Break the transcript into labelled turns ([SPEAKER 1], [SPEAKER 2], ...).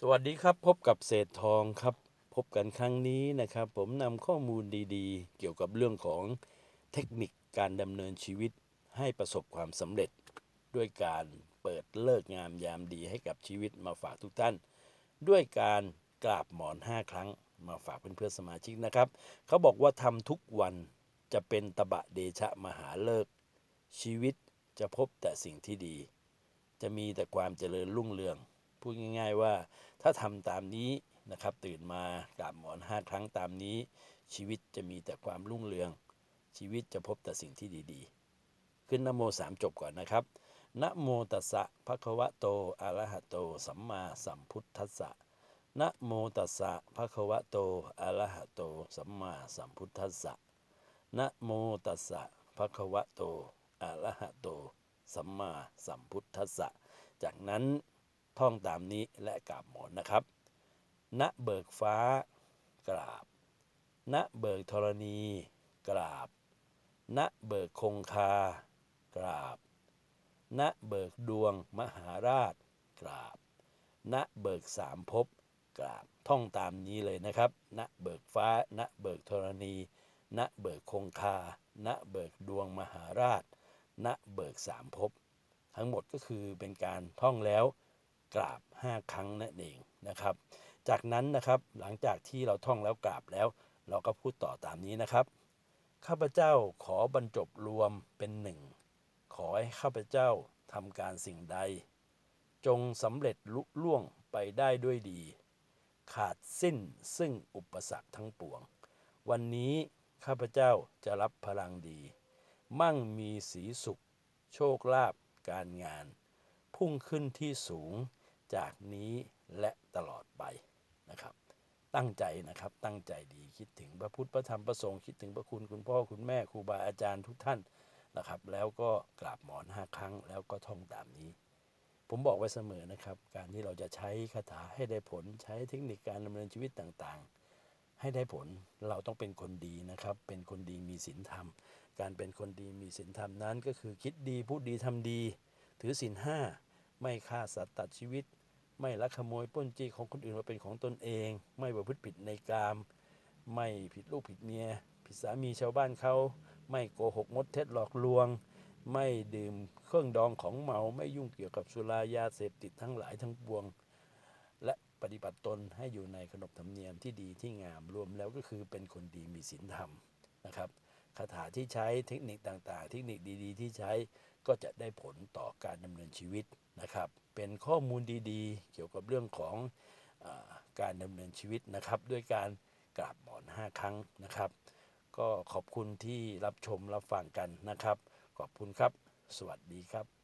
[SPEAKER 1] สวัสดีครับพบกับเศษทองครับ พบกันครั้งนี้นะครับ ผมนำข้อมูลดีๆ เกี่ยวกับเรื่องของเทคนิคการดำเนินชีวิตให้ประสบความสำเร็จ ด้วยการเปิดเลิกงามยามดีให้กับชีวิตมาฝากทุกท่าน ด้วยการกราบหมอน 5 ครั้งมาฝากเพื่อนๆสมาชิกนะครับ เขาบอกว่าทำทุกวันจะเป็นตบะเดชะมหาเลิก ชีวิตจะพบแต่สิ่งที่ดี จะมีแต่ความเจริญรุ่งเรือง พูดง่าย ๆ ว่าถ้าทำตามนี้นะครับ ตื่นมากราบหมอน5ครั้งตามนี้ ชีวิตจะมีแต่ความรุ่งเรือง ชีวิตจะพบแต่สิ่งที่ดีๆ ขึ้นนโมสามจบก่อนนะครับนะโมตัสสะภะคะวะโตอะระหะโต สัมมาสัมพุทธัสสะนะโมตัสสะภะคะวะโตอะระหะโต สัมมาสัมพุทธัสสะนะโมตัสสะภะคะวะโตอะระหะโต สัมมาสัมพุทธัสสะ จากนั้น ท่องตามนี้และกราบหมอนนะครับ ณเบิกฟ้ากราบ ณเบิกธรณีกราบ ณเบิกคงคากราบ ณเบิกดวงมหาราชกราบ ณเบิกสามภพกราบ ท่องตามนี้เลยนะครับ ณเบิกฟ้า ณเบิกธรณี ณเบิกคงคา ณเบิกดวงมหาราช ณเบิกสามภพทั้งหมดก็คือเป็นการท่องแล้ว กราบ 5 ครั้งนั่นเองนะครับ จากนั้นนะครับหลังจากที่เราท่องแล้วกราบแล้ว เราก็พูดต่อตามนี้นะครับ ข้าพเจ้าขอบรรจบรวมเป็นหนึ่งขอให้ข้าพเจ้าทำการสิ่งใด จงสำเร็จลุล่วงไปได้ด้วยดี ขาดสิ้นซึ่งอุปสรรคทั้งปวง วันนี้ข้าพเจ้าจะรับพลังดี มั่งมีสีสุข โชคลาภการงาน พุ่งขึ้นที่สูง จากนี้และตลอดไปนะครับ ตั้งใจนะครับตั้งใจดีคิดถึงพระพุทธพระธรรมพระสงฆ์คิดถึงพระคุณคุณพ่อคุณแม่ครูบาอาจารย์ทุกท่านนะครับ แล้วก็กราบหมอนห้าครั้ง แล้วก็ท่องตามนี้ ผมบอกไว้เสมอนะครับ การที่เราจะใช้คาถาให้ได้ผลใช้เทคนิคการดำเนินชีวิตต่างๆ ให้ได้ผลเราต้องเป็นคนดีนะครับ เป็นคนดีมีศีลธรรม การเป็นคนดีมีศีลธรรมนั้น ก็คือคิดดีพูดดีทำดี ถือศีลห้าไม่ฆ่าสัตว์ตัดชีวิต ไม่ลักขโมยป้นจี้ของคนอื่นมาเป็นของตนเอง ไม่ประพฤติผิดในกาม ไม่ผิดลูกผิดเมีย ผิดสามีชาวบ้านเขา ไม่โกหกมดเท็จหลอกลวง ไม่ดื่มเครื่องดองของเมาไม่ยุ่งเกี่ยวกับสุรายาเสพติดทั้งหลายทั้งปวง และปฏิบัติตนให้อยู่ในขนบธรรมเนียมที่ดีที่งามรวมแล้วก็คือเป็นคนดีมีศีลธรรมนะครับคาถาที่ใช้เทคนิคต่างๆ เทคนิคดีๆ ที่ใช้ก็จะได้ผลต่อการดำเนินชีวิต นะครับ เป็นข้อมูลดีๆ เกี่ยวกับเรื่องของอการดำเนินชีวิตนะครับ ด้วยการกราบหมอน 5 ครั้งนะครับ ก็ขอบคุณที่รับชมรับฟังกันนะครับ ขอบคุณครับ สวัสดีครับ